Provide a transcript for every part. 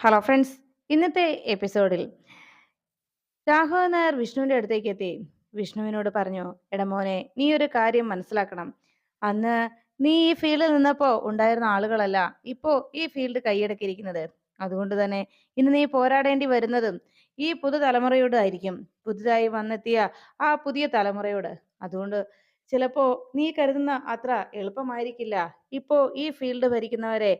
Hello friends ഇന്നത്തെ എപ്പിസോഡിൽ രാഘവൻ നായർ വിഷ്ണുവിന്റെ അടുത്തേക്ക് എത്തി. വിഷ്ണുവിനോട് പറഞ്ഞു എടമോനെ നീ ഒരു കാര്യം മനസ്സിലാക്കണം. അന്ന് നീ ഈ ഫീൽഡിൽ നിന്നപ്പോ ഉണ്ടായിരുന്ന ആളുകളല്ല ഇപ്പോ ഈ ഫീൽഡ് കൈയടക്കിയിരിക്കുന്നത്. അതുകൊണ്ട് തന്നെ ഇന്ന് നീ പോരാടേണ്ടി വരുന്നതും ഈ പുതുതലമുറയോട് ആയിരിക്കും. പുതുതായി വന്നെത്തിയ ആ പുതിയ തലമുറയോട്. അതുകൊണ്ട് ചിലപ്പോ നീ കരുതുന്ന അത്ര എളുപ്പമായിരിക്കില്ല. ഇപ്പോ ഈ ഫീൽഡ് ഭരിക്കുന്നവരെ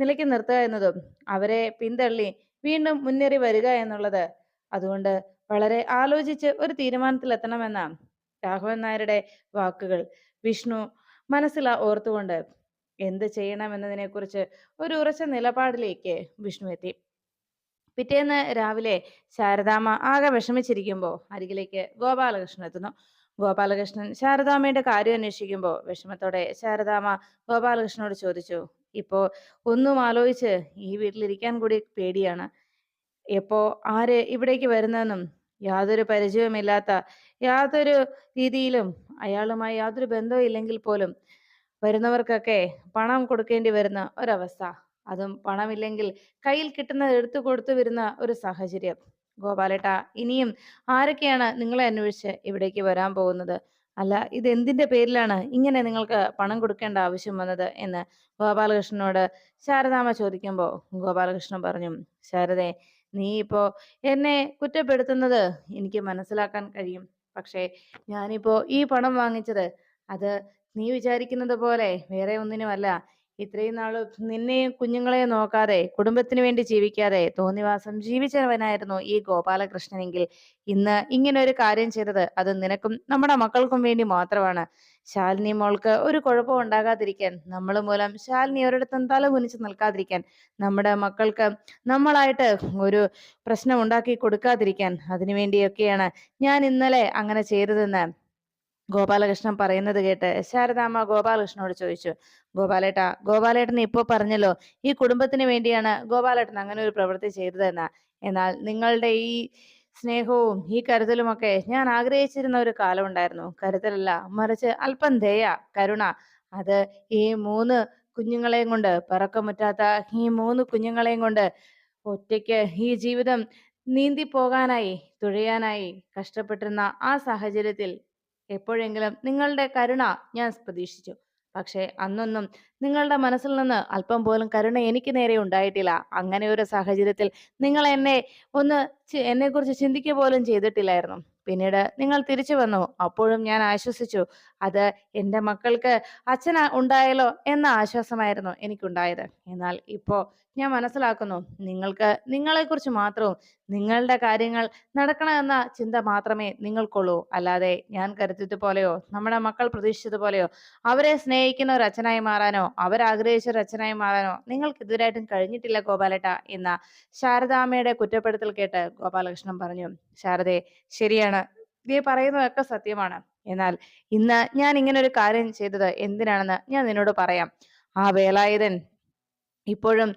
നിലയ്ക്ക് നിർത്തുക എന്നതും അവരെ പിന്തള്ളി വീണ്ടും മുന്നേറി വരിക എന്നുള്ളത്. അതുകൊണ്ട് വളരെ ആലോചിച്ച് ഒരു തീരുമാനത്തിലെത്തണമെന്ന രാഘവൻ നായരുടെ വാക്കുകൾ വിഷ്ണു മനസ്സിൽ ഓർത്തുകൊണ്ട് എന്ത് ചെയ്യണമെന്നതിനെ കുറിച്ച് ഒരു ഉറച്ച നിലപാടിലേക്ക് വിഷ്ണു എത്തി. പിറ്റേന്ന് രാവിലെ ശാരദാമ്മ ആകെ വിഷമിച്ചിരിക്കുമ്പോൾ അരികിലേക്ക് ഗോപാലകൃഷ്ണൻ എത്തുന്നു. ഗോപാലകൃഷ്ണൻ ശാരദാമ്മയുടെ കാര്യം അന്വേഷിക്കുമ്പോൾ വിഷമത്തോടെ ശാരദാമ്മ ഗോപാലകൃഷ്ണനോട് ചോദിച്ചു ഇപ്പോ ഒന്നും ആലോചിച്ച് ഈ വീട്ടിലിരിക്കാൻ കൂടി പേടിയാണ്. എപ്പോ ആര് ഇവിടേക്ക് വരുന്നെന്നും യാതൊരു പരിചയവുമില്ലാത്ത യാതൊരു രീതിയിലും അയാളുമായി യാതൊരു ബന്ധവും ഇല്ലെങ്കിൽ പോലും വരുന്നവർക്കൊക്കെ പണം കൊടുക്കേണ്ടി വരുന്ന ഒരവസ്ഥ. അതും പണമില്ലെങ്കിൽ കയ്യിൽ കിട്ടുന്നത് എടുത്തു കൊടുത്തു വരുന്ന ഒരു സാഹചര്യം. ഗോപാലേട്ട ഇനിയും ആരൊക്കെയാണ് നിങ്ങളെ അന്വേഷിച്ച് ഇവിടേക്ക് വരാൻ പോകുന്നത്? അല്ല ഇത് എന്തിന്റെ പേരിലാണ് ഇങ്ങനെ നിങ്ങൾക്ക് പണം കൊടുക്കേണ്ട ആവശ്യം വന്നത് എന്ന് ഗോപാലകൃഷ്ണനോട് ശാരദാമ്മ ചോദിക്കുമ്പോൾ ഗോപാലകൃഷ്ണൻ പറഞ്ഞു ശാരദേ നീ ഇപ്പോ എന്നെ കുറ്റപ്പെടുത്തുന്നത് എനിക്ക് മനസ്സിലാക്കാൻ കഴിയും. പക്ഷേ ഞാനിപ്പോ ഈ പണം വാങ്ങിച്ചത് അത് നീ വിചാരിക്കുന്നത് പോലെ വേറെ ഒന്നിനുമല്ല. ഇത്രയും നാൾ നിന്നെയും കുഞ്ഞുങ്ങളെയും നോക്കാതെ കുടുംബത്തിന് വേണ്ടി ജീവിക്കാതെ തോന്നിവാസം ജീവിച്ചവനായിരുന്നു ഈ ഗോപാലകൃഷ്ണനെങ്കിൽ. ഇന്ന് ഇങ്ങനെ ഒരു കാര്യം ചെയ്തത് അത് നിനക്കും നമ്മുടെ മക്കൾക്കും വേണ്ടി മാത്രമാണ്. ശാലിനി മോൾക്ക് ഒരു കുഴപ്പം ഉണ്ടാകാതിരിക്കാൻ നമ്മൾ മൂലം ശാലിനി ഒരിടത്തും തല കുനിച്ച് നിൽക്കാതിരിക്കാൻ നമ്മുടെ മക്കൾക്ക് നമ്മളായിട്ട് ഒരു പ്രശ്നം ഉണ്ടാക്കി കൊടുക്കാതിരിക്കാൻ അതിനു വേണ്ടിയൊക്കെയാണ് ഞാൻ ഇന്നലെ അങ്ങനെ ചെയ്തതെന്ന് ഗോപാലകൃഷ്ണൻ പറയുന്നത് കേട്ട് ശാരദാമ്മ ഗോപാലകൃഷ്ണനോട് ചോദിച്ചു ഗോപാലേട്ട ഗോപാലേട്ടൻ ഇപ്പോൾ പറഞ്ഞല്ലോ ഈ കുടുംബത്തിന് വേണ്ടിയാണ് ഗോപാലേട്ടൻ അങ്ങനെ ഒരു പ്രവൃത്തി ചെയ്തതെന്ന്. എന്നാൽ നിങ്ങളുടെ ഈ സ്നേഹവും ഈ കരുതലുമൊക്കെ ഞാൻ ആഗ്രഹിച്ചിരുന്ന ഒരു കാലമുണ്ടായിരുന്നു കരുതലല്ല മറിച്ച് അല്പം ദയ കരുണ. അത് ഈ മൂന്ന് കുഞ്ഞുങ്ങളെയും കൊണ്ട് പറക്കമുറ്റാത്ത ഈ മൂന്ന് കുഞ്ഞുങ്ങളെയും കൊണ്ട് ഒറ്റയ്ക്ക് ഈ ജീവിതം നീന്തി പോകാനായി തുഴയാനായി കഷ്ടപ്പെട്ടിരുന്ന ആ സാഹചര്യത്തിൽ എപ്പോഴെങ്കിലും നിങ്ങളുടെ കരുണ ഞാൻ പ്രതീക്ഷിച്ചു. പക്ഷേ അന്നൊന്നും നിങ്ങളുടെ മനസ്സിൽ നിന്ന് അല്പം പോലും കരുണ എനിക്ക് നേരെ ഉണ്ടായിട്ടില്ല. അങ്ങനെ ഒരു സാഹചര്യത്തിൽ നിങ്ങൾ എന്നെ ഒന്ന് എന്നെ കുറിച്ച് ചിന്തിക്കുക പോലും ചെയ്തിട്ടില്ലായിരുന്നു. പിന്നീട് നിങ്ങൾ തിരിച്ചു വന്നു. അപ്പോഴും ഞാൻ ആശ്വസിച്ചു. അത് എന്റെ മക്കൾക്ക് അച്ഛന ഉണ്ടായല്ലോ എന്ന ആശ്വാസമായിരുന്നു എനിക്കുണ്ടായത്. എന്നാൽ ഇപ്പോൾ ഞാൻ മനസ്സിലാക്കുന്നു. നിങ്ങൾക്ക് നിങ്ങളെക്കുറിച്ച് മാത്രവും നിങ്ങളുടെ കാര്യങ്ങൾ നടക്കണമെന്ന ചിന്ത മാത്രമേ നിങ്ങൾക്കുള്ളൂ. അല്ലാതെ ഞാൻ കരുതിയതുപോലെയോ നമ്മുടെ മക്കൾ പ്രതീക്ഷിച്ചതുപോലെയോ അവരെ സ്നേഹിക്കുന്ന ഒരു അച്ഛനായി മാറാനോ അവരാഗ്രഹിച്ച ഒരു അച്ഛനായി മാറാനോ നിങ്ങൾക്ക് ഇതുവരായിട്ടും കഴിഞ്ഞിട്ടില്ല ഗോപാലേട്ട എന്ന ശാരദാമ്മയുടെ കുറ്റപ്പെടുത്തൽ കേട്ട് ഗോപാലകൃഷ്ണൻ പറഞ്ഞു. ശാരദേ ശരിയാണ്. നീ പറയുന്നതൊക്കെ സത്യമാണ്. എന്നാൽ ഇന്ന് ഞാൻ ഇങ്ങനെ ഒരു കാര്യം ചെയ്തത് എന്തിനാണെന്ന് ഞാൻ നിന്നോട് പറയാം. ആ വേലായുധൻ ഇപ്പോഴും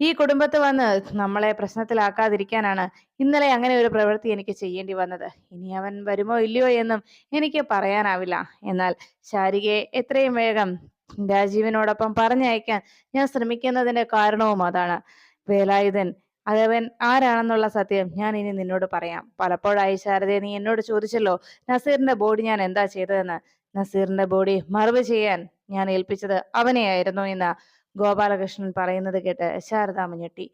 ഈ കുടുംബത്ത് വന്ന് നമ്മളെ പ്രശ്നത്തിലാക്കാതിരിക്കാനാണ് ഇന്നലെ അങ്ങനെ ഒരു പ്രവൃത്തി എനിക്ക് ചെയ്യേണ്ടി വന്നത്. ഇനി അവൻ വരുമോ ഇല്ലയോ എന്നും എനിക്ക് പറയാനാവില്ല. എന്നാൽ ശാരികയെ എത്രയും വേഗം രാജീവിനോടൊപ്പം പറഞ്ഞയക്കാൻ ഞാൻ ശ്രമിക്കുന്നതിന്റെ കാരണവും അതാണ്. വേലായുധൻ അതവൻ ആരാണെന്നുള്ള സത്യം ഞാൻ ഇനി നിന്നോട് പറയാം. പലപ്പോഴായി ശാരദയെ നീ എന്നോട് ചോദിച്ചല്ലോ നസീറിന്റെ ബോഡി ഞാൻ എന്താ ചെയ്തതെന്ന്. നസീറിന്റെ ബോഡി മറവ് ചെയ്യാൻ ഞാൻ ഏൽപ്പിച്ചത് അവനെയായിരുന്നു എന്ന് ഗോപാലകൃഷ്ണൻ പറയുന്നത് കേട്ട് ശാരദ ഞെട്ടി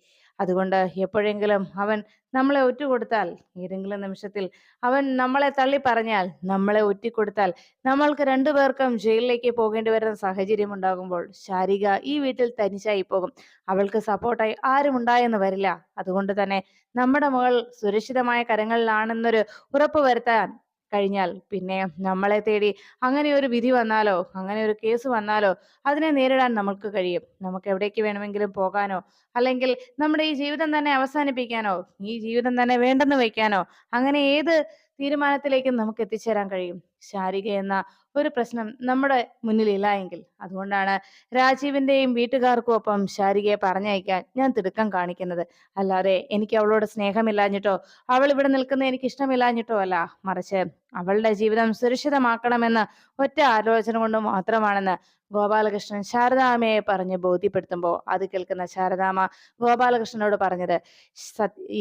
അതുകൊണ്ട് എപ്പോഴെങ്കിലും അവൻ നമ്മളെ ഒറ്റുകൊടുത്താൽ ഏതെങ്കിലും നിമിഷത്തിൽ അവൻ നമ്മളെ തള്ളി പറഞ്ഞാൽ നമ്മളെ ഒറ്റിക്കൊടുത്താൽ നമ്മൾക്ക് രണ്ടുപേർക്കും ജയിലിലേക്ക് പോകേണ്ടി വരുന്ന സാഹചര്യം ഉണ്ടാകുമ്പോൾ ശാരിക ഈ വീട്ടിൽ തനിച്ചായി പോകും. അവൾക്ക് സപ്പോർട്ടായി ആരും ഉണ്ടായെന്ന് വരില്ല. അതുകൊണ്ട് തന്നെ നമ്മുടെ മകൾ സുരക്ഷിതമായ കരങ്ങളിലാണെന്നൊരു ഉറപ്പ് വരുത്താൻ കഴിഞ്ഞാൽ പിന്നെ നമ്മളെ തേടി അങ്ങനെ ഒരു വിധി വന്നാലോ അങ്ങനെ ഒരു കേസ് വന്നാലോ അതിനെ നേരിടാൻ നമുക്ക് കഴിയും. നമുക്ക് എവിടേക്ക് വേണമെങ്കിലും പോകാനോ അല്ലെങ്കിൽ നമ്മുടെ ഈ ജീവിതം തന്നെ അവസാനിപ്പിക്കാനോ ഈ ജീവിതം തന്നെ വേണ്ടെന്ന് വെക്കാനോ അങ്ങനെ ഏത് തീരുമാനത്തിലേക്കും നമുക്ക് എത്തിച്ചേരാൻ കഴിയും. ശാരിക എന്ന ഒരു പ്രശ്നം നമ്മുടെ മുന്നിൽ ഇല്ല എങ്കിൽ. അതുകൊണ്ടാണ് രാജീവിന്റെയും വീട്ടുകാർക്കും ഒപ്പം ശാരികയെ പറഞ്ഞയക്കാൻ ഞാൻ തിടുക്കം കാണിക്കുന്നത്. അല്ലാതെ എനിക്ക് അവളോട് സ്നേഹമില്ലാഞ്ഞിട്ടോ അവൾ ഇവിടെ നിൽക്കുന്ന എനിക്ക് ഇഷ്ടമില്ലാഞ്ഞിട്ടോ അല്ല. മറിച്ച് അവളുടെ ജീവിതം സുരക്ഷിതമാക്കണമെന്ന് ഒറ്റ ആലോചന കൊണ്ട് മാത്രമാണെന്ന് ഗോപാലകൃഷ്ണൻ ശാരദാമയെ പറഞ്ഞ് ബോധ്യപ്പെടുത്തുമ്പോൾ അത് കേൾക്കുന്ന ശാരദാമ ഗോപാലകൃഷ്ണനോട് പറഞ്ഞത്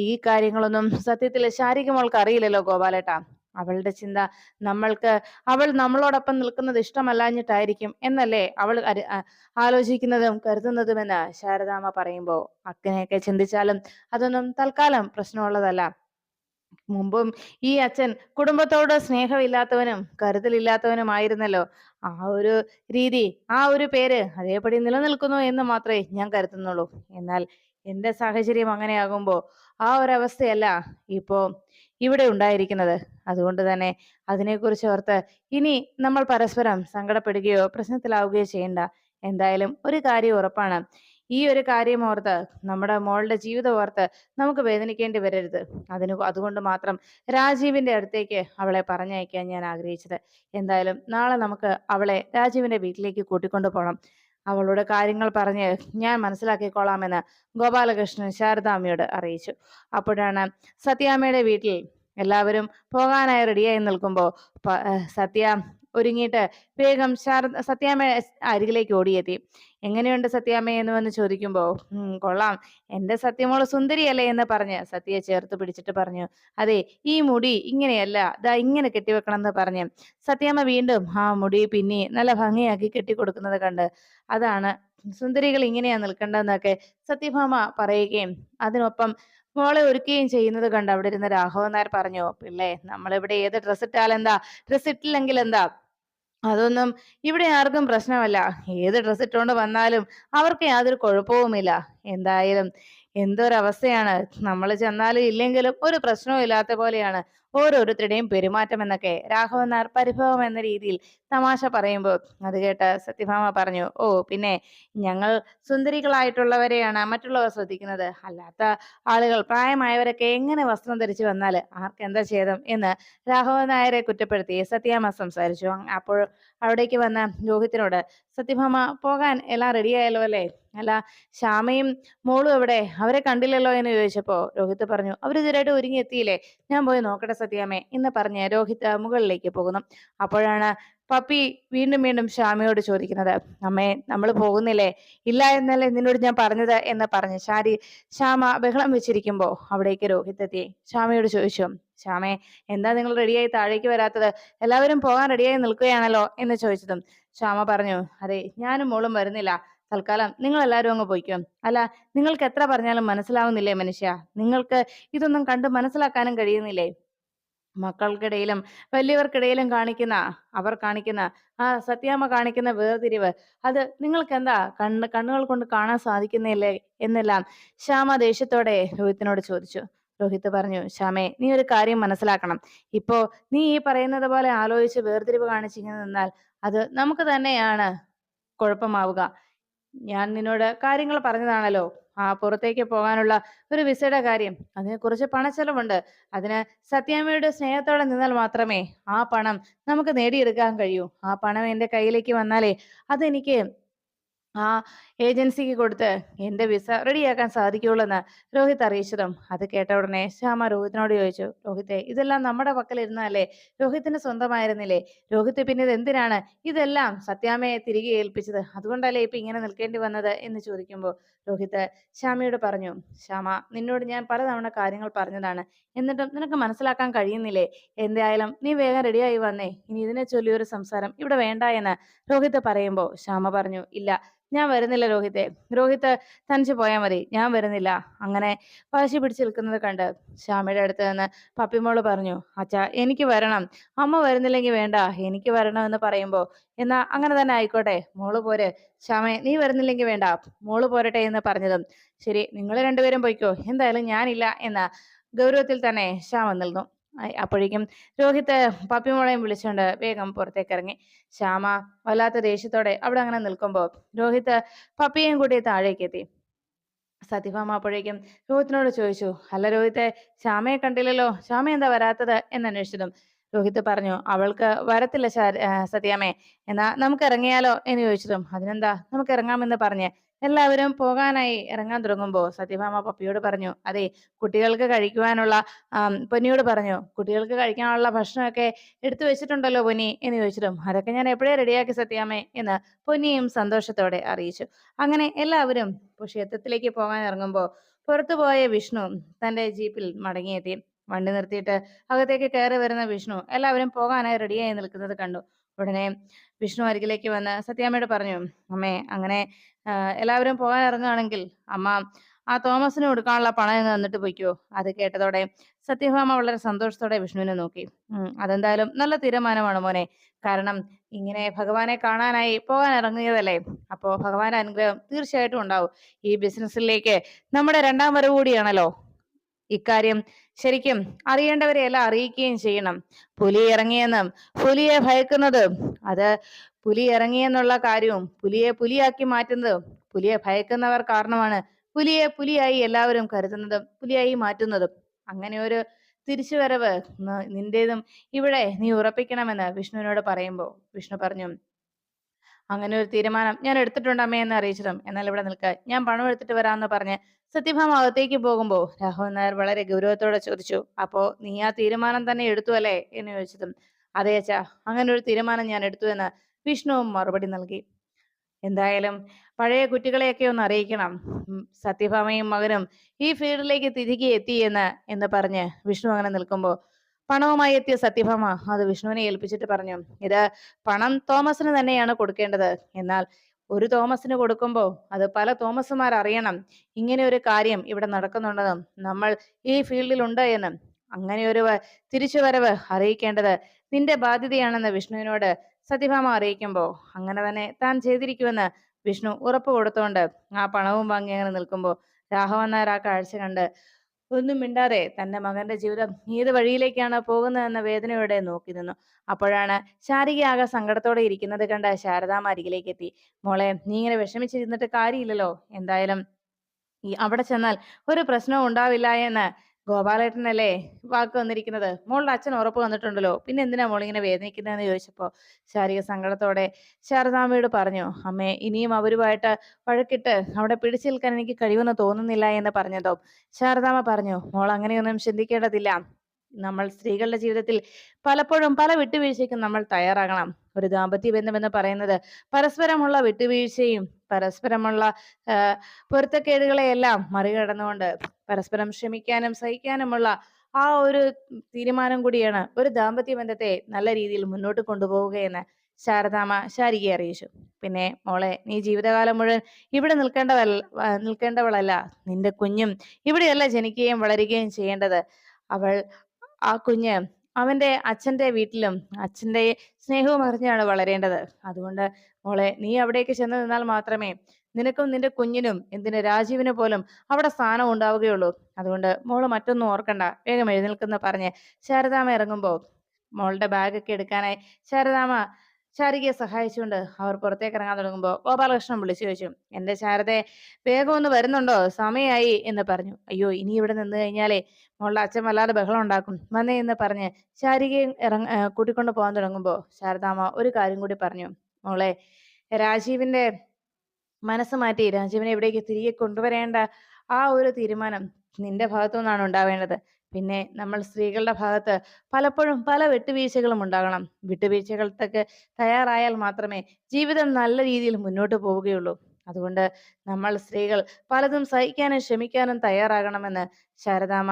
ഈ കാര്യങ്ങളൊന്നും സത്യത്തിൽ ശാരിക മോൾക്ക് അറിയില്ലല്ലോ ഗോപാലേട്ടാ. അവളുടെ ചിന്ത നമ്മൾക്ക് അവൾ നമ്മളോടൊപ്പം നിൽക്കുന്നത് ഇഷ്ടമല്ലാഞ്ഞിട്ടായിരിക്കും എന്നല്ലേ അവൾ ആലോചിക്കുന്നതും കരുതുന്നതുമെന്ന് ശാരദാമ്മ പറയുമ്പോൾ അക്കനെയൊക്കെ ചിന്തിച്ചാലും അതൊന്നും തൽക്കാലം പ്രശ്നമുള്ളതല്ല. മുമ്പും ഈ അച്ഛൻ കുടുംബത്തോട് സ്നേഹമില്ലാത്തവനും കരുതലില്ലാത്തവനുമായിരുന്നല്ലോ. ആ ഒരു രീതി ആ ഒരു പേര് അതേപടി നിലനിൽക്കുന്നു എന്ന് മാത്രമേ ഞാൻ കരുതുന്നുള്ളൂ. എന്നാൽ എന്റെ സാഹചര്യം അങ്ങനെയാകുമ്പോ ആ ഒരവസ്ഥയല്ല ഇപ്പോ ഇവിടെ ഉണ്ടായിരിക്കുന്നത്. അതുകൊണ്ട് തന്നെ അതിനെക്കുറിച്ച് ഓർത്ത് ഇനി നമ്മൾ പരസ്പരം സങ്കടപ്പെടുകയോ പ്രശ്നത്തിലാവുകയോ ചെയ്യണ്ട. എന്തായാലും ഒരു കാര്യം ഉറപ്പാണ്. ഈ ഒരു കാര്യം ഓർത്ത് നമ്മുടെ മോളുടെ ജീവിതം ഓർത്ത് നമുക്ക് വേദനിക്കേണ്ടി വരരുത്. അതിന് അതുകൊണ്ട് മാത്രം രാജീവിന്റെ അടുത്തേക്ക് അവളെ പറഞ്ഞയക്കാൻ ഞാൻ ആഗ്രഹിച്ചത്. എന്തായാലും നാളെ നമുക്ക് അവളെ രാജീവിന്റെ വീട്ടിലേക്ക് കൂട്ടിക്കൊണ്ടു പോകണം അവളുടെ കാര്യങ്ങൾ പറഞ്ഞ് ഞാൻ മനസ്സിലാക്കിക്കോളാമെന്ന് ഗോപാലകൃഷ്ണൻ ശാരദാമ്മയോട് അറിയിച്ചു. അപ്പോഴാണ് സത്യാമ്മയുടെ വീട്ടിൽ എല്ലാവരും പോകാനായി റെഡിയായി നിൽക്കുമ്പോൾ സത്യ ഒരുങ്ങിയിട്ട് വേഗം ശാരദ സത്യാമ്മ അരികിലേക്ക് ഓടിയെത്തി. എങ്ങനെയുണ്ട് സത്യാമ്മ? എന്ന് വന്ന് ചോദിക്കുമ്പോൾ കൊള്ളാം. എന്റെ സത്യമോൾ സുന്ദരിയല്ലേ? എന്ന് പറഞ്ഞ് സത്യയെ ചേർത്ത് പിടിച്ചിട്ട് പറഞ്ഞു അതെ ഈ മുടി ഇങ്ങനെയല്ല. ദാ ഇങ്ങനെ കെട്ടിവെക്കണം എന്ന് പറഞ്ഞ്. സത്യാമ്മ വീണ്ടും ആ മുടി പിന്നെ നല്ല ഭംഗിയാക്കി കെട്ടിക്കൊടുക്കുന്നത് കണ്ട്. അതാണ്. സുന്ദരികൾ ഇങ്ങനെയാ നിൽക്കേണ്ടതെന്നൊക്കെ സത്യഭാമ പറയുകയും അതിനൊപ്പം മോളെ ഒരുക്കുകയും ചെയ്യുന്നത് കണ്ട് അവിടെ ഇരുന്ന് രാഘവൻ നായർ പറഞ്ഞു പിള്ളേ നമ്മളിവിടെ ഏത് ഡ്രസ് ഇട്ടാൽ എന്താ? ഡ്രസ് ഇട്ടില്ലെങ്കിൽ എന്താ? അതൊന്നും ഇവിടെ ആർക്കും പ്രശ്നമല്ല. ഏത് ഡ്രസ് ഇട്ടുകൊണ്ട് വന്നാലും അവർക്ക് യാതൊരു കുഴപ്പവുമില്ല. എന്തായാലും എന്തൊരവസ്ഥയാണ്? നമ്മൾ ചെന്നാലും ഇല്ലെങ്കിലും ഒരു പ്രശ്നവും ഇല്ലാത്ത പോലെയാണ് ഓരോരുത്തരുടെയും പെരുമാറ്റം എന്നൊക്കെ രാഘവൻ നായർ പരിഭവം എന്ന രീതിയിൽ തമാശ പറയുമ്പോൾ അത് കേട്ട സത്യഭാമ പറഞ്ഞു ഓ പിന്നെ ഞങ്ങൾ സുന്ദരികളായിട്ടുള്ളവരെയാണ് മറ്റുള്ളവർ ശ്രദ്ധിക്കുന്നത്. അല്ലാത്ത ആളുകൾ പ്രായമായവരൊക്കെ എങ്ങനെ വസ്ത്രം ധരിച്ചു വന്നാൽ ആർക്കെന്താ ഛേദം? എന്ന് രാഘവൻ നായരെ കുറ്റപ്പെടുത്തി സത്യാമ്മ സംസാരിച്ചു. അപ്പോൾ അവിടേക്ക് വന്ന രോഹിത്തിനോട് സത്യഭാമ പോകാൻ എല്ലാം റെഡിയായല്ലോ അല്ലേ? അല്ല ശ്യാമയും മോളും എവിടെ? അവരെ കണ്ടില്ലല്ലോ എന്ന് ചോദിച്ചപ്പോ രോഹിത് പറഞ്ഞു അവർ ഇതുവരായിട്ട് ഒരുങ്ങി എത്തിയില്ലേ? ഞാൻ പോയി നോക്കട്ടെ സത്യാമേ എന്ന് പറഞ്ഞ് രോഹിത് മുകളിലേക്ക് പോകുന്നു. അപ്പോഴാണ് പപ്പി വീണ്ടും വീണ്ടും ശ്യാമയോട് ചോദിക്കുന്നത് അമ്മേ നമ്മൾ പോകുന്നില്ലേ? ഇല്ല എന്നല്ലേ നിന്നോട് ഞാൻ പറഞ്ഞത്? എന്ന് പറഞ്ഞ് ശാരി ശ്യാമ ബഹളം വെച്ചിരിക്കുമ്പോ അവിടേക്ക് രോഹിത് എത്തി. ശ്യാമയോട് ചോദിച്ചു ശ്യാമേ എന്താ നിങ്ങൾ റെഡിയായി താഴേക്ക് വരാത്തത്? എല്ലാവരും പോകാൻ റെഡിയായി നിൽക്കുകയാണല്ലോ? എന്ന് ചോദിച്ചതും ശ്യാമ പറഞ്ഞു അതെ ഞാനും മോളും വരുന്നില്ല. തൽക്കാലം നിങ്ങൾ എല്ലാവരും അങ്ങ് പോയിക്കും. അല്ല നിങ്ങൾക്ക് എത്ര പറഞ്ഞാലും മനസ്സിലാവുന്നില്ലേ മനുഷ്യ? നിങ്ങൾക്ക് ഇതൊന്നും കണ്ട് മനസ്സിലാക്കാനും കഴിയുന്നില്ലേ? മക്കൾക്കിടയിലും വലിയവർക്കിടയിലും കാണിക്കുന്ന അവർ കാണിക്കുന്ന ആ സത്യാമ്മ കാണിക്കുന്ന വേർതിരിവ് അത് നിങ്ങൾക്ക് എന്താ കണ്ണ് കണ്ണുകൾ കൊണ്ട് കാണാൻ സാധിക്കുന്നില്ലേ എന്നെല്ലാം ശ്യാമ ദേഷ്യത്തോടെ രോഹിത്തിനോട് ചോദിച്ചു. രോഹിത് പറഞ്ഞു ശ്യാമേ നീ ഒരു കാര്യം മനസ്സിലാക്കണം. ഇപ്പോ നീ ഈ പറയുന്നത് പോലെ ആലോചിച്ച് വേർതിരിവ് കാണിച്ചിങ്ങനെ നിന്നാൽ അത് നമുക്ക് തന്നെയാണ് കുഴപ്പമാവുക. ഞാൻ നിന്നോട് കാര്യങ്ങൾ പറഞ്ഞതാണല്ലോ. ആ പുറത്തേക്ക് പോകാനുള്ള ഒരു വിസയുടെ കാര്യം. അതിന് കുറച്ച് പണച്ചെലവുണ്ട്. അതിന് സത്യാമ്മയുടെ സ്നേഹത്തോടെ നിന്നാൽ മാത്രമേ ആ പണം നമുക്ക് നേടിയെടുക്കാൻ കഴിയൂ. ആ പണം എന്റെ കയ്യിലേക്ക് വന്നാലേ അതെനിക്ക് ആ ഏജൻസിക്ക് കൊടുത്ത് എന്റെ വിസ റെഡിയാക്കാൻ സാധിക്കുള്ളൂ എന്ന് രോഹിത് അറിയിച്ചതും അത് കേട്ട ഉടനെ ശ്യാമ രോഹിത്തിനോട് ചോദിച്ചു രോഹിത്തെ ഇതെല്ലാം നമ്മുടെ പക്കലിരുന്നല്ലേ രോഹിത്തിന് സ്വന്തമായിരുന്നില്ലേ? രോഹിത് പിന്നെ ഇത് എന്തിനാണ് ഇതെല്ലാം സത്യാമയെ തിരികെ ഏൽപ്പിച്ചത്? അതുകൊണ്ടല്ലേ ഇപ്പൊ ഇങ്ങനെ നിൽക്കേണ്ടി വന്നത്? എന്ന് ചോദിക്കുമ്പോൾ രോഹിത് ശ്യാമയോട് പറഞ്ഞു ശ്യാമ നിന്നോട് ഞാൻ പലതവണ കാര്യങ്ങൾ പറഞ്ഞതാണ്. എന്നിട്ടും നിനക്ക് മനസ്സിലാക്കാൻ കഴിയുന്നില്ലേ? എന്തായാലും നീ വേഗം റെഡിയായി വന്നേ. ഇനി ഇതിനെ ചൊല്ലിയൊരു സംസാരം ഇവിടെ വേണ്ട എന്ന് രോഹിത് പറയുമ്പോൾ ശ്യാമ പറഞ്ഞു ഇല്ല ഞാൻ വരുന്നില്ല രോഹിത്തെ. രോഹിത്ത് തനിച്ച് പോയാൽ മതി. ഞാൻ വരുന്നില്ല. അങ്ങനെ വാശി പിടിച്ചു നിൽക്കുന്നത് കണ്ട് ശ്യാമയുടെ അടുത്ത് നിന്ന് പപ്പിമോൾ പറഞ്ഞു അച്ഛാ എനിക്ക് വരണം. അമ്മ വരുന്നില്ലെങ്കിൽ വേണ്ട. എനിക്ക് വരണം എന്ന് പറയുമ്പോൾ എന്നാ അങ്ങനെ തന്നെ ആയിക്കോട്ടെ. മോൾ പോരെ. ശ്യാമേ നീ വരുന്നില്ലെങ്കിൽ വേണ്ട. മോൾ പോരട്ടെ എന്ന് പറഞ്ഞതും ശരി നിങ്ങൾ രണ്ടുപേരും പോയിക്കോ. എന്തായാലും ഞാനില്ല എന്ന ഗൗരവത്തിൽ തന്നെ ശ്യാമ നിന്നു അപ്പോഴേക്കും രോഹിത് പപ്പിമോളെയും വിളിച്ചുകൊണ്ട് വേഗം പുറത്തേക്ക് ഇറങ്ങി ശ്യാമ വല്ലാത്ത ദേഷ്യത്തോടെ അവിടെ അങ്ങനെ നിൽക്കുമ്പോൾ രോഹിത് പപ്പിയെയും കൂടി താഴേക്ക് എത്തി സത്യഭാമ അപ്പോഴേക്കും രോഹിത്തിനോട് ചോദിച്ചു അല്ല രോഹിത്തെ ശ്യാമയെ കണ്ടില്ലല്ലോ? ശ്യാമ എന്താ വരാത്തത്? എന്ന് അന്വേഷിച്ചതും രോഹിത് പറഞ്ഞു അവൾക്ക് വരത്തില്ല സത്യാമേ എന്നാ നമുക്ക് ഇറങ്ങിയാലോ എന്ന് ചോദിച്ചതും അതിനെന്താ? നമുക്ക് ഇറങ്ങാമെന്ന് പറഞ്ഞ് എല്ലാവരും പോകാനായി ഇറങ്ങാൻ തുടങ്ങുമ്പോൾ സത്യഭാമ പപ്പിയോട് പറഞ്ഞു അതെ കുട്ടികൾക്ക് കഴിക്കുവാനുള്ള പൊന്നിയോട് പറഞ്ഞു കുട്ടികൾക്ക് കഴിക്കാനുള്ള ഭക്ഷണമൊക്കെ എടുത്തു വെച്ചിട്ടുണ്ടല്ലോ പൊന്നി? എന്ന് ചോദിച്ചിട്ടും അതൊക്കെ ഞാൻ എപ്പോഴേ റെഡിയാക്കി സത്യാമേ എന്ന് പൊന്നിയും സന്തോഷത്തോടെ അറിയിച്ചു. അങ്ങനെ എല്ലാവരും ക്ഷേത്രത്തിലേക്ക് പോകാൻ ഇറങ്ങുമ്പോൾ പുറത്തുപോയ വിഷ്ണു തന്റെ ജീപ്പിൽ മടങ്ങിയെത്തി. വണ്ടി നിർത്തിയിട്ട് അകത്തേക്ക് കയറി വരുന്ന വിഷ്ണു എല്ലാവരും പോകാനായി റെഡിയായി നിൽക്കുന്നത് കണ്ടു. ഉടനെ വിഷ്ണു അരികിലേക്ക് വന്ന് സത്യാമ്മയോട് പറഞ്ഞു അമ്മേ അങ്ങനെ എല്ലാവരും പോകാൻ ഇറങ്ങുകയാണെങ്കിൽ അമ്മ ആ തോമസിന് കൊടുക്കാനുള്ള പണം എന്ന് തന്നിട്ട് പോയിക്കോ. അത് കേട്ടതോടെ സത്യഭാമ വളരെ സന്തോഷത്തോടെ വിഷ്ണുവിനെ നോക്കി. അതെന്തായാലും നല്ല തീരുമാനമാണ് മോനെ. കാരണം ഇങ്ങനെ ഭഗവാനെ കാണാനായി പോകാൻ ഇറങ്ങിയതല്ലേ. അപ്പോ ഭഗവാന്റെ അനുഗ്രഹം തീർച്ചയായിട്ടും ഉണ്ടാവും. ഈ ബിസിനസ്സിലേക്ക് നമ്മുടെ രണ്ടാം വരവ് കൂടിയാണല്ലോ. ഇക്കാര്യം ശരിക്കും അറിയേണ്ടവരെ എല്ലാം അറിയിക്കുകയും ചെയ്യണം. പുലി ഇറങ്ങിയെന്നും. പുലിയെ ഭയക്കുന്നത്. അത് പുലി ഇറങ്ങിയെന്നുള്ള കാര്യവും പുലിയെ പുലിയാക്കി മാറ്റുന്നത് പുലിയെ ഭയക്കുന്നവർ കാരണമാണ്. പുലിയെ പുലിയായി എല്ലാവരും കരുതുന്നതും പുലിയായി മാറ്റുന്നതും. അങ്ങനെ ഒരു തിരിച്ചുവരവ് നിന്റേതും ഇവിടെ നീ ഉറപ്പിക്കണമെന്ന് വിഷ്ണുവിനോട് പറയുമ്പോൾ വിഷ്ണു പറഞ്ഞു അങ്ങനെ ഒരു തീരുമാനം ഞാൻ എടുത്തിട്ടുണ്ട് അമ്മയെന്ന് അറിയിച്ചതും എന്നാൽ ഇവിടെ നിൽക്കുക ഞാൻ പണം എടുത്തിട്ട് വരാമെന്ന് പറഞ്ഞ് സത്യഭാമ അകത്തേക്ക് പോകുമ്പോൾ രാഘവൻ നായർ വളരെ ഗൗരവത്തോടെ ചോദിച്ചു അപ്പോ നീ ആ തീരുമാനം തന്നെ എടുത്തു അല്ലേ? എന്ന് ചോദിച്ചതും. അതെ അച്ഛാ അങ്ങനെ ഒരു തീരുമാനം ഞാൻ എടുത്തു എന്ന് വിഷ്ണുവും മറുപടി നൽകി. എന്തായാലും പഴയ കുട്ടികളെയൊക്കെ ഒന്ന് അറിയിക്കണം. സത്യഭാമയും മകനും ഈ ഫീൽഡിലേക്ക് തിരികെ എത്തി എന്ന് എന്ന് പറഞ്ഞ് വിഷ്ണു അങ്ങനെ നിൽക്കുമ്പോൾ പണവുമായി എത്തിയ സത്യഭാമ. അത് വിഷ്ണുവിനെ ഏൽപ്പിച്ചിട്ട് പറഞ്ഞു ഇത് പണം തോമസിന് തന്നെയാണ് കൊടുക്കേണ്ടത്. എന്നാൽ ഒരു തോമസിന് കൊടുക്കുമ്പോൾ അത് പല തോമസുമാർ അറിയണം. ഇങ്ങനെ ഒരു കാര്യം ഇവിടെ നടക്കുന്നുണ്ടെന്നും നമ്മൾ ഈ ഫീൽഡിൽ ഉണ്ട് എന്നും അങ്ങനെ ഒരു തിരിച്ചുവരവ് അറിയിക്കേണ്ടത് നിന്റെ ബാധ്യതയാണെന്ന് വിഷ്ണുവിനോട് സത്യഭാമ അറിയിക്കുമ്പോൾ അങ്ങനെ തന്നെ താൻ ചെയ്തിരിക്കുമെന്ന് വിഷ്ണു ഉറപ്പ് കൊടുത്തോണ്ട് ആ പണവും വാങ്ങി അങ്ങനെ നിൽക്കുമ്പോൾ രാഘവൻ ആ കാഴ്ച കണ്ട് ഒന്നും മിണ്ടാതെ തന്റെ മകന്റെ ജീവിതം ഏത് വഴിയിലേക്കാണ് പോകുന്നതെന്ന വേദനയോടെ നോക്കി നിന്നു. അപ്പോഴാണ് ശാരിക ആകെ സങ്കടത്തോടെ ഇരിക്കുന്നത് കണ്ട ശാരദാമ്മ അരികിലേക്ക് എത്തി മോളെ നീ ഇങ്ങനെ വിഷമിച്ചിരുന്നിട്ട് കാര്യമില്ലല്ലോ. എന്തായാലും ഈ അവിടെ ചെന്നാൽ ഒരു പ്രശ്നവും ഉണ്ടാവില്ല എന്ന് ഗോപാലേട്ടനല്ലേ വാക്ക് വന്നിരിക്കുന്നത്? മോളുടെ അച്ഛൻ ഉറപ്പ് വന്നിട്ടുണ്ടല്ലോ. പിന്നെ എന്തിനാ മോളിങ്ങനെ വേദനിക്കുന്നതെന്ന് ചോദിച്ചപ്പോ ശാരീരിക സങ്കടത്തോടെ ശാരദാമ്മയോട് പറഞ്ഞു അമ്മേ ഇനിയും അവരുമായിട്ട് വഴക്കിട്ട് അവിടെ പിടിച്ചു നിൽക്കാൻ എനിക്ക് കഴിവെന്ന് തോന്നുന്നില്ല എന്ന് പറഞ്ഞതോ. ശാരദാമ്മ പറഞ്ഞു മോൾ അങ്ങനെയൊന്നും ചിന്തിക്കേണ്ടതില്ല. നമ്മൾ സ്ത്രീകളുടെ ജീവിതത്തിൽ പലപ്പോഴും പല വിട്ടുവീഴ്ചയ്ക്കും നമ്മൾ തയ്യാറാകണം. ഒരു ദാമ്പത്യ ബന്ധം എന്ന് പറയുന്നത് പരസ്പരമുള്ള വിട്ടുവീഴ്ചയും പരസ്പരമുള്ള പൊരുത്തക്കേടുകളെയെല്ലാം മറികടന്നുകൊണ്ട് പരസ്പരം ക്ഷമിക്കാനും സഹിക്കാനുമുള്ള ആ ഒരു തീരുമാനം കൂടിയാണ് ഒരു ദാമ്പത്യ ബന്ധത്തെ നല്ല രീതിയിൽ മുന്നോട്ട് കൊണ്ടുപോവുകയെന്ന് ശാരദാമ്മ ശാരികയെ അറിയിച്ചു. പിന്നെ മോളെ നീ ജീവിതകാലം മുഴുവൻ ഇവിടെ നിൽക്കേണ്ടവല്ല നിൽക്കേണ്ടവളല്ല. നിന്റെ കുഞ്ഞും ഇവിടെയല്ല ജനിക്കുകയും വളരുകയും ചെയ്യേണ്ടത്. അവൾ ആ കുഞ്ഞ് അവന്റെ അച്ഛന്റെ വീട്ടിലും അച്ഛന്റെ സ്നേഹവും അറിഞ്ഞാണ് വളരേണ്ടത്. അതുകൊണ്ട് മോളെ നീ അവിടേക്ക് ചെന്ന് നിന്നാൽ മാത്രമേ നിനക്കും നിന്റെ കുഞ്ഞിനും എന്തിന് രാജീവിന് പോലും അവിടെ സ്ഥാനം ഉണ്ടാവുകയുള്ളൂ. അതുകൊണ്ട് മോൾ മറ്റൊന്നും ഓർക്കണ്ട. വേഗം എഴുന്നേൽക്കുന്ന പറഞ്ഞ് ശാരദാമ ഇറങ്ങുമ്പോൾ മോളുടെ ബാഗൊക്കെ എടുക്കാനായി. ശാരദാമ ശാരികയെ സഹായിച്ചുകൊണ്ട് അവർ പുറത്തേക്ക് ഇറങ്ങാൻ തുടങ്ങുമ്പോൾ ഗോപാലകൃഷ്ണൻ വിളിച്ചു ചോദിച്ചു എന്റെ ശാരദെ വേഗം ഒന്ന് വരുന്നുണ്ടോ? സമയമായി എന്ന് പറഞ്ഞു. അയ്യോ ഇനി ഇവിടെ നിന്ന് കഴിഞ്ഞാലേ മോളുടെ അച്ഛൻ വല്ലാതെ ബഹളം ഉണ്ടാക്കും. വന്നേ എന്ന് പറഞ്ഞ് ശാരികയെ ഇറങ്ങ കൂട്ടിക്കൊണ്ട് പോകാൻ തുടങ്ങുമ്പോൾ ശാരദാമ്മ ഒരു കാര്യം കൂടി പറഞ്ഞു. മോളെ രാജീവിന്റെ മനസ്സ് മാറ്റി രാജീവിനെ ഇവിടേക്ക് തിരികെ കൊണ്ടുവരേണ്ട ആ ഒരു തീരുമാനം നിന്റെ ഭാഗത്തു നിന്നാണ് ഉണ്ടാവേണ്ടത്. പിന്നെ നമ്മൾ സ്ത്രീകളുടെ ഭാഗത്ത് പലപ്പോഴും പല വിട്ടുവീഴ്ചകളും ഉണ്ടാകണം. വിട്ടുവീഴ്ചകൾക്ക് തയ്യാറായാൽ മാത്രമേ ജീവിതം നല്ല രീതിയിൽ മുന്നോട്ട് പോവുകയുള്ളൂ. അതുകൊണ്ട് നമ്മൾ സ്ത്രീകൾ പലതും സഹിക്കാനും ക്ഷമിക്കാനും തയ്യാറാകണമെന്ന് ശാരദാമ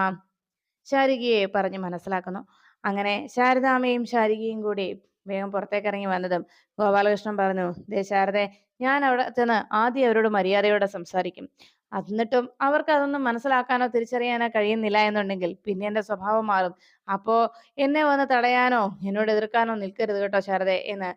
ശാരികയെ പറഞ്ഞ് മനസ്സിലാക്കുന്നു. അങ്ങനെ ശാരദാമയും ശാരികയും കൂടി വേഗം പുറത്തേക്ക് ഇറങ്ങി വന്നതും ഗോപാലകൃഷ്ണൻ പറഞ്ഞു ദേ ശാരദെ ഞാൻ അവിടെ ചെന്ന് ആദ്യം അവരോട് മര്യാദയോടെ സംസാരിക്കും. എന്നിട്ടും അവർക്ക് അതൊന്നും മനസ്സിലാക്കാനോ തിരിച്ചറിയാനോ കഴിയുന്നില്ല എന്നുണ്ടെങ്കിൽ പിന്നെ എന്റെ സ്വഭാവം മാറും. അപ്പോ എന്നെ വന്ന് തടയാനോ എന്നോട് എതിർക്കാനോ നിൽക്കരുത് കേട്ടോ ശാരദ എന്ന്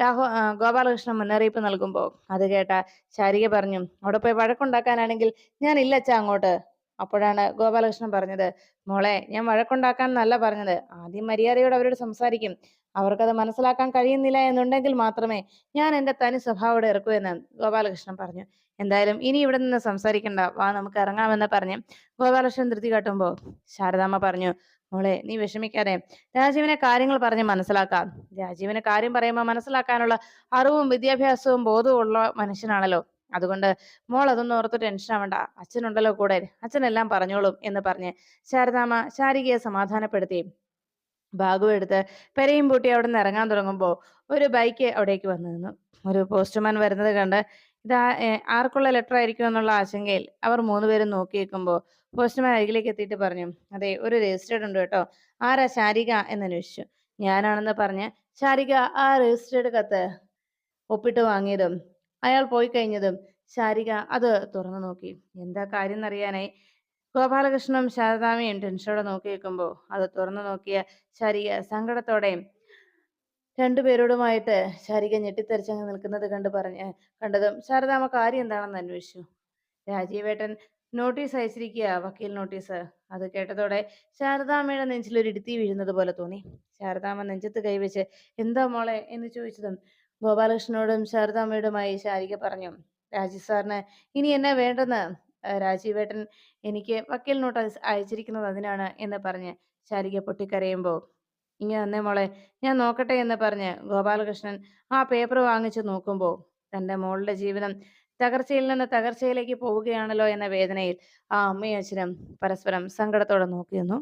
രാഹു ഗോപാലകൃഷ്ണൻ മുന്നറിയിപ്പ് നൽകുമ്പോൾ അത് കേട്ട ശാരിക പറഞ്ഞു അവിടെ പോയി വഴക്കുണ്ടാക്കാനാണെങ്കിൽ ഞാൻ ഇല്ലച്ച അങ്ങോട്ട്. അപ്പോഴാണ് ഗോപാലകൃഷ്ണൻ പറഞ്ഞത് മോളെ ഞാൻ വഴക്കുണ്ടാക്കാൻ നല്ല പറഞ്ഞത്. ആദ്യം മര്യാദയോട് അവരോട് സംസാരിക്കും. അവർക്കത് മനസ്സിലാക്കാൻ കഴിയുന്നില്ല എന്നുണ്ടെങ്കിൽ മാത്രമേ ഞാൻ എന്റെ തനി സ്വഭാവം ഇറക്കൂ എന്ന് ഗോപാലകൃഷ്ണൻ പറഞ്ഞു. എന്തായാലും ഇനി ഇവിടെ നിന്ന് സംസാരിക്കണ്ട. വാ നമുക്ക് ഇറങ്ങാമെന്ന് പറഞ്ഞ് ഗോപാലകൃഷ്ണൻ ധൃതി കാട്ടുമ്പോ ശാരദാമ്മ പറഞ്ഞു മോളെ നീ വിഷമിക്കാതെ രാജീവിനെ കാര്യങ്ങൾ പറഞ്ഞ് മനസ്സിലാക്കാം. രാജീവിനെ കാര്യം പറയുമ്പോൾ മനസ്സിലാക്കാനുള്ള അറിവും വിദ്യാഭ്യാസവും ബോധവും ഉള്ള മനുഷ്യനാണല്ലോ. അതുകൊണ്ട് മോൾ അതൊന്നും ഓർത്ത് ടെൻഷൻ ആവണ്ട. അച്ഛനുണ്ടല്ലോ കൂടെ. അച്ഛനെല്ലാം പറഞ്ഞോളും എന്ന് പറഞ്ഞ് ശാരദാമ്മ ശാരികയെ സമാധാനപ്പെടുത്തി. ബാഗും എടുത്ത് പെരയും പൂട്ടി അവിടെ നിന്ന് ഇറങ്ങാൻ തുടങ്ങുമ്പോൾ ഒരു ബൈക്ക് അവിടേക്ക് വന്നു നിന്നു. ഒരു പോസ്റ്റ്മാൻ വരുന്നത് കണ്ട് ഇതാ ആർക്കുള്ള ലെറ്റർ ആയിരിക്കും എന്നുള്ള ആശങ്കയിൽ അവർ മൂന്നുപേരും നോക്കി നിൽക്കുമ്പോൾ പോസ്റ്റ്മാൻ അരികിലേക്ക് എത്തിയിട്ട് പറഞ്ഞു അതെ ഒരു രജിസ്റ്റേർഡ് ഉണ്ട് കേട്ടോ. ആരാ ശാരിക എന്നന്വേഷിച്ചു. ഞാനാണെന്ന് പറഞ്ഞ് ശാരിക ആ രജിസ്റ്റേർഡ് കത്ത് ഒപ്പിട്ട് വാങ്ങിയതും അയാൾ പോയി കഴിഞ്ഞതും ശാരിക അത് തുറന്നു നോക്കി. എന്താ കാര്യം എന്നറിയാനായി. ഗോപാലകൃഷ്ണനും ശാരദാമയും ടെൻഷനോടെ നോക്കി നിൽക്കുമ്പോൾ അത് തുറന്നു നോക്കിയ ശാരിക സങ്കടത്തോടെ രണ്ടുപേരോടുമായിട്ട് ശാരിക ഞെട്ടിത്തെറിച്ചങ്ങ് നിൽക്കുന്നത് കണ്ട് പറഞ്ഞ് കണ്ടതും ശാരദാമ്മ കാര്യം എന്താണെന്ന് അന്വേഷിച്ചു? രാജീവേട്ടൻ നോട്ടീസ് അയച്ചിരിക്കുക വക്കീൽ നോട്ടീസ്. അത് കേട്ടതോടെ ശാരദാമ്മയുടെ നെഞ്ചിൽ ഒരു ഇടുത്തി വീഴുന്നത് പോലെ തോന്നി. ശാരദാമ്മ നെഞ്ചത്ത് കൈവച്ച് എന്താ മോളെ? എന്ന് ചോദിച്ചതും ഗോപാലകൃഷ്ണനോടും ശാരദാമ്മയോടുമായി ശാരിക പറഞ്ഞു രാജീവ് സാറിന് ഇനി എന്നെ വേണ്ടെന്ന്? രാജീവേട്ടൻ എനിക്ക് വക്കീൽ നോട്ടീസ് അയച്ചിരിക്കുന്നത് അതിനാണ് എന്ന് പറഞ്ഞ് ശാരിക പൊട്ടിക്കരയുമ്പോൾ ഇങ്ങനെ തന്നെ മോളെ. ഞാൻ നോക്കട്ടെ എന്ന് പറഞ്ഞ് ഗോപാലകൃഷ്ണൻ ആ പേപ്പർ വാങ്ങിച്ചു നോക്കുമ്പോൾ തന്റെ മോളുടെ ജീവിതം തകർച്ചയിൽ നിന്ന് തകർച്ചയിലേക്ക് പോവുകയാണല്ലോ എന്ന വേദനയിൽ ആ അമ്മയും അച്ഛനും പരസ്പരം സങ്കടത്തോടെ നോക്കി നിന്നു